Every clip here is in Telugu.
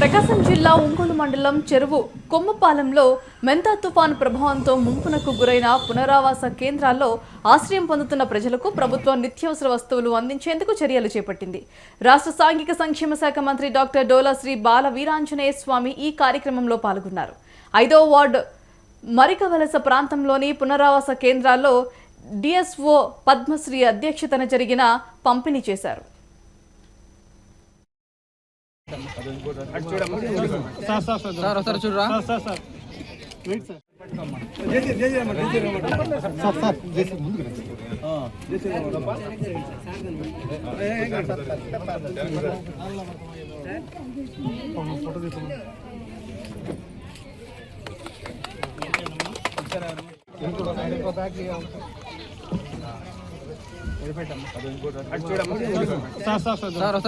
ప్రకాశం జిల్లా ఒంగోలు మండలం చెరువు కొమ్మపాలెంలో మెంతా తుఫాను ప్రభావంతో ముంపునకు గురైన పునరావాస కేంద్రాల్లో ఆశ్రయం పొందుతున్న ప్రజలకు ప్రభుత్వం నిత్యావసర వస్తువులు అందించేందుకు చర్యలు చేపట్టింది. రాష్ట్ర సాంఘిక సంక్షేమ శాఖ మంత్రి డాక్టర్ డోలా శ్రీ బాల వీరాంజనేయ స్వామి ఈ కార్యక్రమంలో పాల్గొన్నారు. ఐదో వార్డు మరికవలస ప్రాంతంలోని పునరావాస కేంద్రాల్లో డిఎస్ఓ పద్మశ్రీ అధ్యక్షతన జరిగిన పంపిణీ చేశారు. సార్ సార్ సార్ సార్ ఒకసారి చూడరా sir sir sir wait sir sir sir JC ముందుకు రండి. ఫోటో తీసుకోండి సార్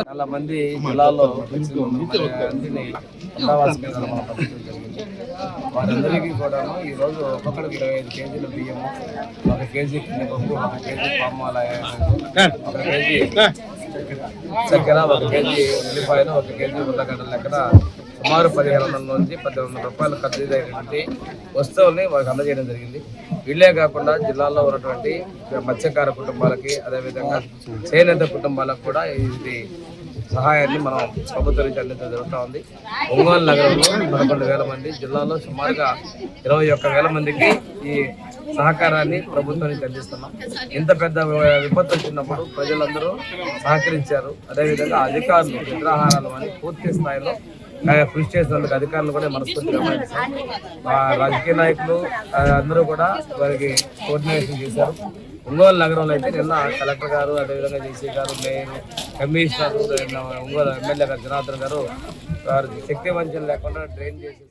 చాలా మంది జిల్లాలో వారందరికీ కూడా ఈ రోజు ఒక్కొక్కరికి ఇరవై ఐదు కేజీల బియ్యము ఒక కేజీ కిందపప్పు ఒక కేజీ పామాల ఒక కేజీ చక్కెర ఒక కేజీ ఉల్లిపాయలు ఒక కేజీ ఉల్లగడ్డల లెక్కన సుమారు పదిహేను వందల నుంచి పద్దెనిమిది వందల రూపాయలు ఖరీదైనటువంటి వస్తువుల్ని వారికి అందజేయడం జరిగింది. వీళ్ళే కాకుండా జిల్లాలో ఉన్నటువంటి మత్స్యకార కుటుంబాలకి అదేవిధంగా చేనేత కుటుంబాలకు కూడా ఇది సహాయాన్ని మనం ప్రభుత్వం నుంచి అందించడం జరుగుతూ ఉంది. ఒంగోలు నగరంలో పదకొండు వేల మంది జిల్లాలో సుమారుగా ఇరవై ఒక్క వేల మందికి ఈ సహకారాన్ని ప్రభుత్వం నుంచి అందిస్తున్నాం. ఇంత పెద్ద విపత్తు వచ్చినప్పుడు ప్రజలందరూ సహకరించారు. అదేవిధంగా అధికారులు నిద్రాహారాలు అని పూర్తి స్థాయిలో కృషి చేసినందుకు అధికారులు కూడా మనస్ఫూర్తిగా మా రాజకీయ నాయకులు అందరూ కూడా వారికి కోఆర్డినేషన్ చేశారు. ఒంగోలు నగరంలో అయితే నిన్న కలెక్టర్ గారు అదేవిధంగా జేసీ గారు మేయర్ కమిషనర్ ఒంగోలు ఎమ్మెల్యే గారు జనార్దన్ గారు వారికి శక్తి వంచన లేకుండా డ్రైన్ చేసి